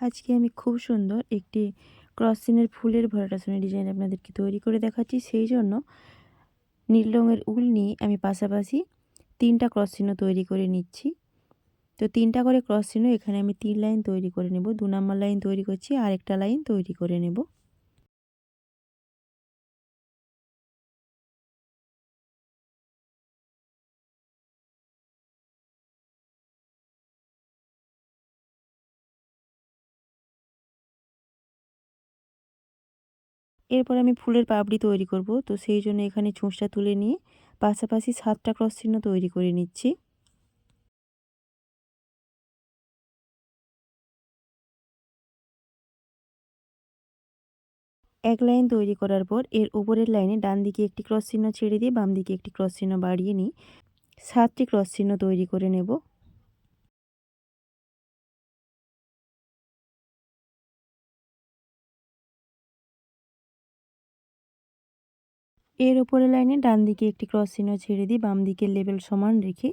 আজকে আমি খুব সুন্দর একটি ক্রস সিনের ফুলের ভরাটাসনের ডিজাইন আপনাদেরকে তৈরি করে দেখাচ্ছি। সেই জন্য নীল রঙের উল নিয়ে আমি পাশাপাশি তিনটা ক্রস চিহ্ন তৈরি করে নিচ্ছি। তো তিনটা করে ক্রস চিহ্ন এখানে আমি তিন লাইন তৈরি করে নেব। দু নম্বর লাইন তৈরি করছি আর একটা লাইন তৈরি করে নেব। এরপর আমি ফুলের পাপড়ি তৈরি করব। তো সেই জন্য এখানে চোঁচটা তুলে নিয়ে পাশাপাশি সাতটা ক্রস চিহ্ন তৈরি করে নিচ্ছি। এক লাইন তৈরি করার পর এর উপরের লাইনে ডান দিকে একটি ক্রস চিহ্ন ছেড়ে দিয়ে বাম দিকে একটি ক্রস চিহ্ন বাড়িয়ে নিই। সাতটি ক্রস চিহ্ন তৈরি করে নেব। এর ওপরের লাইনে ডান দিকে একটি ক্রস চিহ্ন ছেড়ে দিয়ে বাম দিকের লেভেল সমান রেখে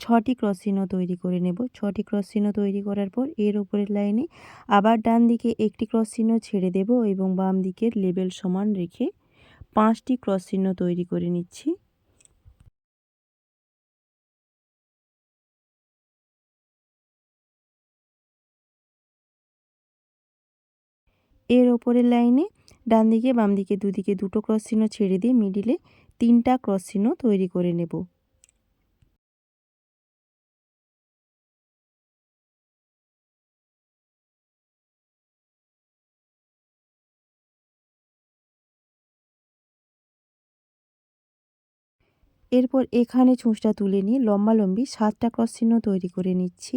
ছটি ক্রস চিহ্ন তৈরি করে নেব। ছটি ক্রস চিহ্ন তৈরি করার পর এর ওপরের লাইনে আবার ডান দিকে একটি ক্রস চিহ্ন ছেড়ে দেব এবং বাম দিকের লেভেল সমান রেখে পাঁচটি ক্রস চিহ্ন তৈরি করে নিচ্ছি। এর ওপরের লাইনে ডান দিকে, বাম দিকে দুদিকে দুটো ক্রস চিহ্ন ছেড়ে দিয়ে মিডিলে তিনটা ক্রস চিহ্ন তৈরি করে নেব। এরপর এখানে ছুঁচটা তুলে নিয়ে লম্বালম্বি সাতটা ক্রস চিহ্ন তৈরি করে নিচ্ছি।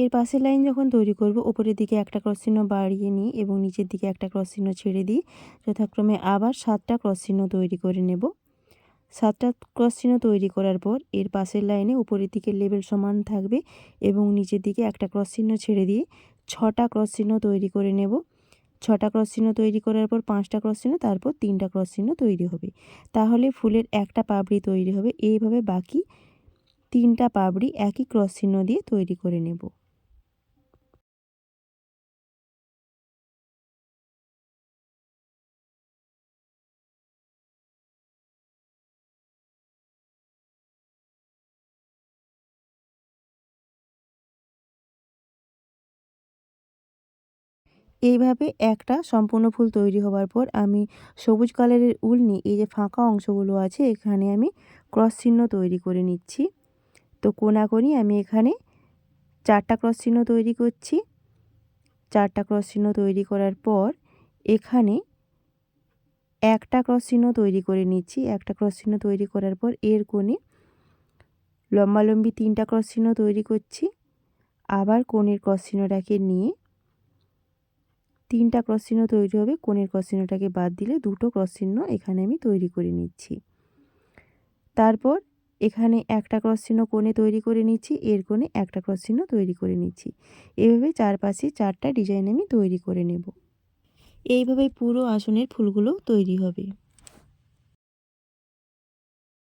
এর পাশের লাইন যখন তৈরি করব ওপরের দিকে একটা ক্রস চিহ্ন বাড়িয়ে নিই এবং নিচের দিকে একটা ক্রস চিহ্ন ছেড়ে দিই, যথাক্রমে আবার সাতটা ক্রস চিহ্ন তৈরি করে নেব। সাতটা ক্রস চিহ্ন তৈরি করার পর এর পাশের লাইনে উপরের দিকে লেভেল সমান থাকবে এবং নিচের দিকে একটা ক্রস চিহ্ন ছেড়ে দিয়ে ছটা ক্রস চিহ্ন তৈরি করে নেব। ছটা ক্রস চিহ্ন তৈরি করার পর পাঁচটা ক্রস চিহ্ন, তারপর তিনটা ক্রস চিহ্ন তৈরি হবে। তাহলে ফুলের একটা পাবড়ি তৈরি হবে। এইভাবে বাকি তিনটা পাবড়ি একই ক্রস চিহ্ন দিয়ে তৈরি করে নেব। এইভাবে একটা সম্পূর্ণ ফুল তৈরি হওয়ার পর আমি সবুজ কালারের উল নিয়ে এই যে ফাঁকা অংশগুলো আছে, এখানে আমি ক্রস চিহ্ন তৈরি করে নিচ্ছি। তো কোনাকোনি আমি এখানে চারটা ক্রস চিহ্ন তৈরি করছি। চারটা ক্রস চিহ্ন তৈরি করার পর এখানে একটা ক্রস চিহ্ন তৈরি করে নিচ্ছি। একটা ক্রস চিহ্ন তৈরি করার পর এর কোণে লম্বালম্বি তিনটা ক্রস চিহ্ন তৈরি করছি। আবার কোণের ক্রস চিহ্নটাকে নিয়ে তিনটা ক্রস চিহ্ন তৈরি হবে, কোণের ক্রস চিহ্নটাকে বাদ দিলে দুটো ক্রস চিহ্ন এখানে আমি তৈরি করে নিচ্ছি। তারপর এখানে একটা ক্রস চিহ্ন কোণে তৈরি করে নিচ্ছি, এর কোণে একটা ক্রস চিহ্ন তৈরি করে নিচ্ছি। এভাবে চারপাশে চারটা ডিজাইন আমি তৈরি করে নেব। এইভাবে পুরো আসনের ফুলগুলো তৈরি হবে।